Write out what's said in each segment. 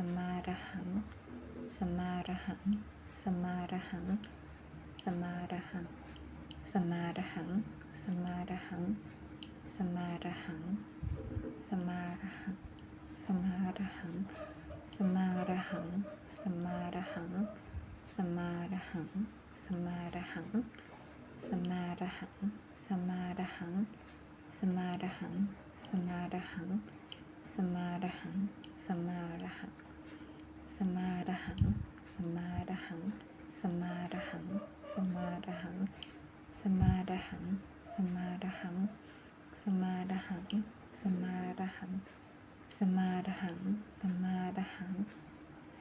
สัมมาระหัง สัมมาระหัง สัมมาระหัง สัมมาระหัง สัมมาระหัง สัมมาระหัง สัมมาระหัง สัมมาระหัง สัมมาระหัง สัมมาระหัง สัมมาระหัง สัมมาระหัง สัมมาระหัง สัมมาระหัง สัมมาระหัง สัมมาระหัง สัมมาระหัง สมาระหังสมาระหัง สัมมาระหังสัมมาระหังสัมมาระหังสัมมาระหังสัมมาระหังสัมมาระหังสัมมาระหังสัมมาระหังสัมมาระหังสัมมาระหัง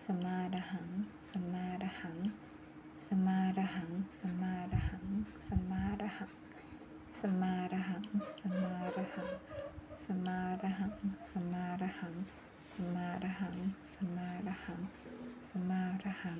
สัมมาระหังสัมมาระหังสัมมาระหังสัมมาระหังสัมมาระหัง สมาระหัง สัมมาอะระหัง สัมมาอะระหัง สัมมาอะระหัง สัมมาอะระหัง สัมมาอะระหัง สัมมาอะระหัง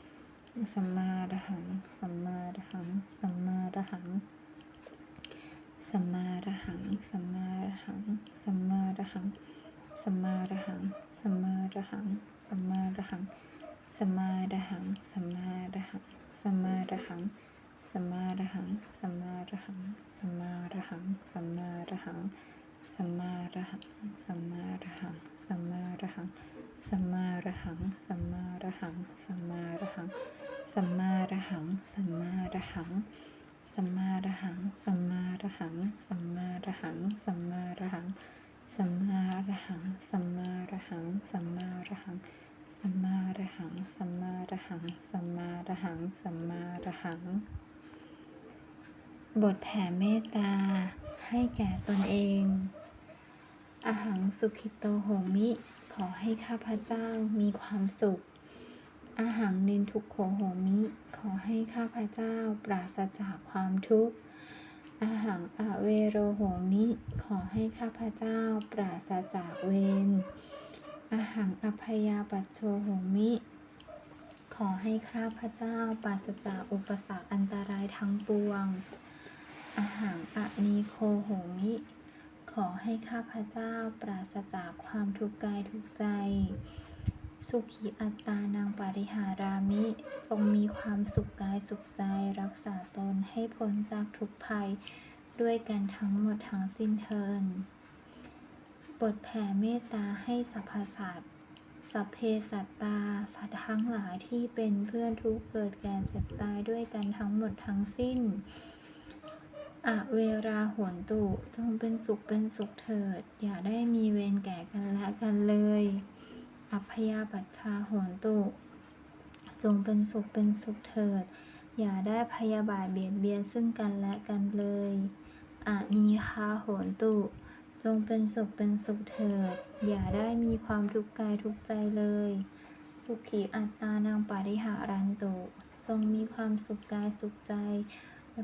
สัมมาอระหัง สัมมาอระหัง สัมมาอระหัง สัมมาอระหัง สัมมาอระหัง สัมมาอระหัง สัมมาอระหัง สัมมาอระหัง สัมมาอระหัง สัมมาอระหัง สัมมาอระหัง สัมมาอระหัง สัมมาอรหัง สัมมาอรหัง สัมมาอรหัง สัมมาอระหัง สัมมาอะระหัง สัมมาอะระหัง สัมมาอะระหัง สัมมาอะระหัง สัมมาอะระหัง สัมมาอะระหัง สัมมาอะระหัง สัมมาอะระหัง สัมมาอะระหัง สัมมาอะระหัง สัมมาอะระหัง สัมมาอะระหัง สัมมาอะระหัง สัมมาอะระหัง สัมมาอะระหัง สัมมาระหัง สัมมาระหัง สัมมาระหัง สัมมาระหัง บทแผ่เมตตาให้แก่ตนเอง อาหังสุขิโตโหมิ ขอให้ข้าพเจ้ามีความสุขอาหังนินทุกโขโหมิ ขอให้ข้าพเจ้าปราศจากความทุกข์อาหังอเวโรโหมิ ขอให้ข้าพเจ้าปราศจากเวรอาหังอภยาปัชโชโหมิ ขอให้ข้าพเจ้าปราศจากอุปสรรคอันตรายทั้งปวงอาหังอนีโคโหมิ ขอให้ข้าพเจ้าปราศจากความทุกข์กายทุกใจ สุขีอัตตานางปริหารามิ จงมีความสุขกายสุขใจ รักษาตนให้พ้นจากทุกภัยด้วยกันทั้งหมดทั้งสิ้นเทินบทแผ่เมตตาให้สรรพสัตว์สัพเพสัตตา สัตว์ทั้งหลายที่เป็นเพื่อนทุกเกิดแก่เจ็บตายด้วยกันทั้งหมดทั้งสิ้น อะเวราหวนตุจงเป็นสุขเป็นสุขเถิด อย่าได้มีเวรแก่กันและกันเลย อัพยาปัชชาโหนตุจงเป็นสุขเป็นสุขเถิด อย่าได้พยาบาทเบียดเบียนซึ่งกันและกันเลยอานีคาโหนตุ จงเป็นสุขเป็นสุขเถิด อย่าได้มีความทุกข์กายทุกใจเลย สุขีอัตตานางปาริหารันตุ จงมีความสุขกายสุขใจ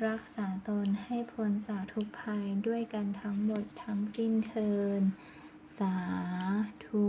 รักษาตนให้พ้นจากทุกภัยด้วยกันทั้งหมดทั้งสิ้นเทิน สาธุ